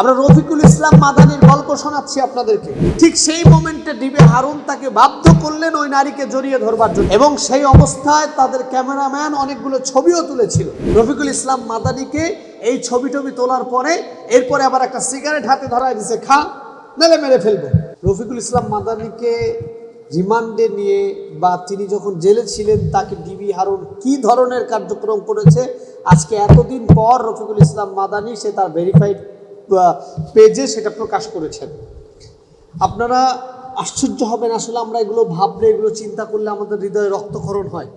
আমরা রফিকুল ইসলাম মাদানির গল্প শোনাচ্ছি আপনাদেরকে। ঠিক সেই মোমেন্টে ডিবে হারুন তাকে বাধ্য করলেন ওই নারীকে জড়িয়ে ধরবার জন্য। এবং সেই অবস্থায় তাদের ক্যামেরাম্যান অনেকগুলো ছবিও তুলেছিল। রফিকুল ইসলাম মাদানিকে এই ছবি টবি তোলার পরে এরপরে আবার একটা সিগারেট হাতে ধরায় দিছে, খা নালে মেরে ফেলবে। রফিকুল ইসলাম মাদানিকে রিমান্ডে নিয়ে বা তিনি যখন জেলে ছিলেন, তাকে ডিবি হারুন কি ধরনের কার্যক্রম করেছে, আজকে এতদিন পর রফিকুল ইসলাম মাদানি সে তার ভেরিফাইড পেজে সেটা প্রকাশ করেছেন। আপনারা আশ্চর্য হবেন আসলে আমরা এগুলো ভাবলে, এগুলো চিন্তা করলে আমাদের হৃদয়ে রক্তক্ষরণ হয়।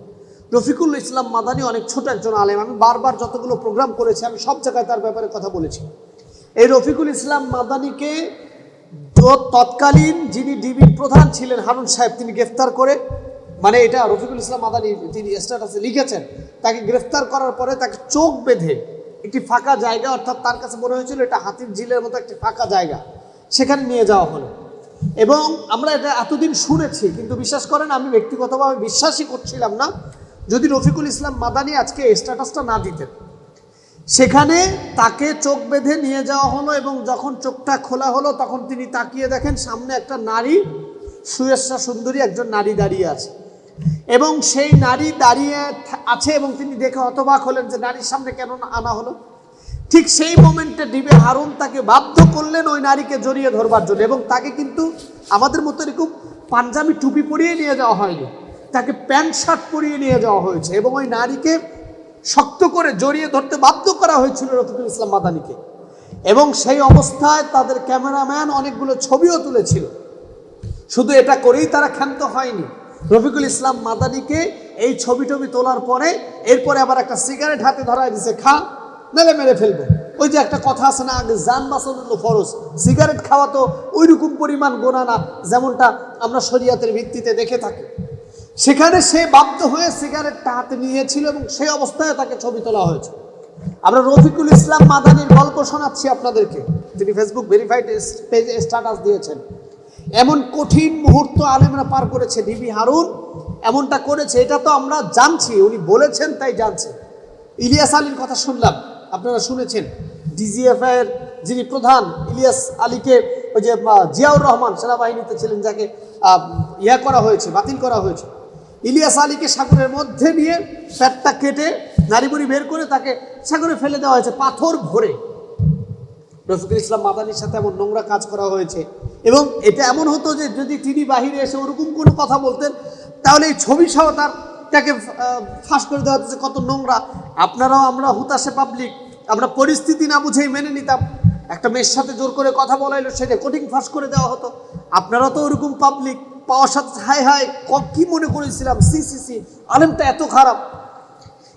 রফিকুল ইসলাম মাদানি অনেক ছোট একজন আলেম। আমি বারবার যতগুলো প্রোগ্রাম করেছি, আমি সব জায়গায় তার ব্যাপারে কথা বলেছি। এই রফিকুল ইসলাম মাদানিকে তৎকালীন যিনি ডিবির প্রধান ছিলেন, হারুন সাহেব, তিনি গ্রেফতার করে মানে এটা রফিকুল ইসলাম মাদানি, তিনি স্ট্যাটাসে লিখেছেন, তাকে গ্রেফতার করার পরে তাকে চোখ বেঁধে একটি ফাঁকা জায়গা, অর্থাৎ তার কাছে মনে হয়েছিল এটা হাতির ঝিলের মতো একটি ফাঁকা জায়গা। সেখানে নিয়ে যাওয়া হলো। এবং আমরা এটা এতদিন শুনেছি, কিন্তু বিশ্বাস করেন, আমি ব্যক্তিগতভাবে বিশ্বাসই করছিলাম না, যদি রফিকুল ইসলাম মাদানি আজকে স্ট্যাটাসটা না দিতেন। সেখানে তাকে চোখ বেঁধে নিয়ে যাওয়া হলো এবং যখন চোখটা খোলা হলো, তখন তিনি তাকিয়ে দেখেন সামনে একটা নারী সুয়েশ্বর সুন্দরী একজন নারী দাঁড়িয়ে আছে। এবং সেই নারী দাঁড়িয়ে আছে এবং তিনি দেখে হতবাক হলেন যে নারীর সামনে কেন আনা হলো। ঠিক সেই মোমেন্টে ডিবে হারুন তাকে বাধ্য করলেন ওই নারীকে জড়িয়ে ধরবার জন্য এবং তাকে কিন্তু আমাদের মতো এরকম পাঞ্জাবি টুপি পরিয়ে নিয়ে যাওয়া হয়নি। তাকে প্যান্ট শার্ট পরিয়ে নিয়ে যাওয়া হয়েছে এবং ওই নারীকে শক্ত করে জড়িয়ে ধরতে বাধ্য করা হয়েছিল রফিকুল ইসলাম মাদানিকে। এবং সেই অবস্থায় তাদের ক্যামেরাম্যান অনেকগুলো ছবিও তুলেছিল। শুধু এটা করেই তারা ক্ষান্ত হয়নি। রফিকুল ইসলাম মাদানিকে এই ছবি টবি তোলার পরে এরপরে আবার একটা সিগারেট হাতে ধরায় দিছে, খা নালে মেরে ফেলবে। ওই যে একটা কথা আছে না, আগে যান বাঁচানো ফরজ। সিগারেট খাওয়া তো ওই রকম পরিমাণ গোনা না, যেমনটা আমরা শরিয়াতের ভিত্তিতে দেখে থাকি। সেখানে সে বাধ্য হয়ে সিগারেটটা হাতে নিয়েছিল এবং সেই অবস্থায় তাকে ছবি তোলা হয়েছে। আমরা রফিকুল ইসলাম মাদানির গল্প শোনাচ্ছি আপনাদেরকে। তিনি ফেসবুক ভেরিফাইড পেজে স্ট্যাটাস দিয়েছেন। এমন কঠিন মুহূর্ত আলেমরা পার করেছে ডিবি হারুন এমনটা করেছে, এটা তো আমরা জানছি, উনি বলেছেন তাই জানছি। ইলিয়াস আলীর কথা শুনলাম, আপনারা শুনেছেন। ডিজিএফ এর যিনি প্রধান, ইলিয়াস আলীকে ওই যে জিয়াউর রহমান সেনাবাহিনীতে ছিলেন, যাকে ইয়া করা হয়েছে, বাতিল করা হয়েছে। ইলিয়াস আলীকে সাগরের মধ্যে নিয়ে প্যাটটা কেটে নারীবুড়ি বের করে তাকে সাগরে ফেলে দেওয়া হয়েছে, পাথর ভরে। রফিকুল ইসলাম মাদানির সাথে এমন নোংরা কাজ করা হয়েছে। এবং এটা এমন হতো যে যদি তিনি বাহিরে এসে ওরকম কোনো কথা বলতেন, তাহলে এই ছবি সহ তার, তাকে ফাঁস করে দেওয়া হচ্ছে কত নোংরা। আপনারাও আমরা হুতাশে পাবলিক আমরা পরিস্থিতি না বুঝেই মেনে নিতাম। একটা মেয়ের সাথে জোর করে কথা বলাইলো, সেটা কোটিং ফাঁস করে দেওয়া হতো। আপনারা তো ওরকম পাবলিক পাওয়ার সাথে হাই ক- কি মনে করেছিলাম? সি সি সি, আলেমটা এত খারাপ।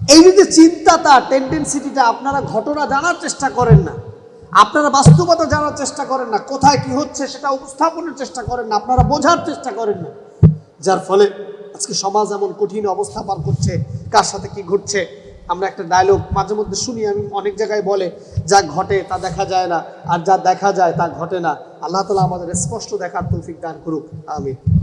এই যে চিন্তাটা টেন্ডেন্সিটিটা আপনারা ঘটনা জানার চেষ্টা করেন না। আপনারা বাস্তবতা জানার চেষ্টা করেন না, কোথায় কি হচ্ছে সেটা উপস্থাপনের চেষ্টা করেন না, আপনারা বোঝার চেষ্টা করেন না। যার ফলে আজকে সমাজ এমন কঠিন অবস্থা পার করছে, কার সাথে কি ঘটছে, আমরা একটা ডায়লগ মাঝে মধ্যে শুনি, আমি অনেক জায়গায় বলে, যা ঘটে তা দেখা যায় না, আর যা দেখা যায় তা ঘটে না। আল্লাহ তালা আমাদের স্পষ্ট দেখার তৌফিক দান করুক আমি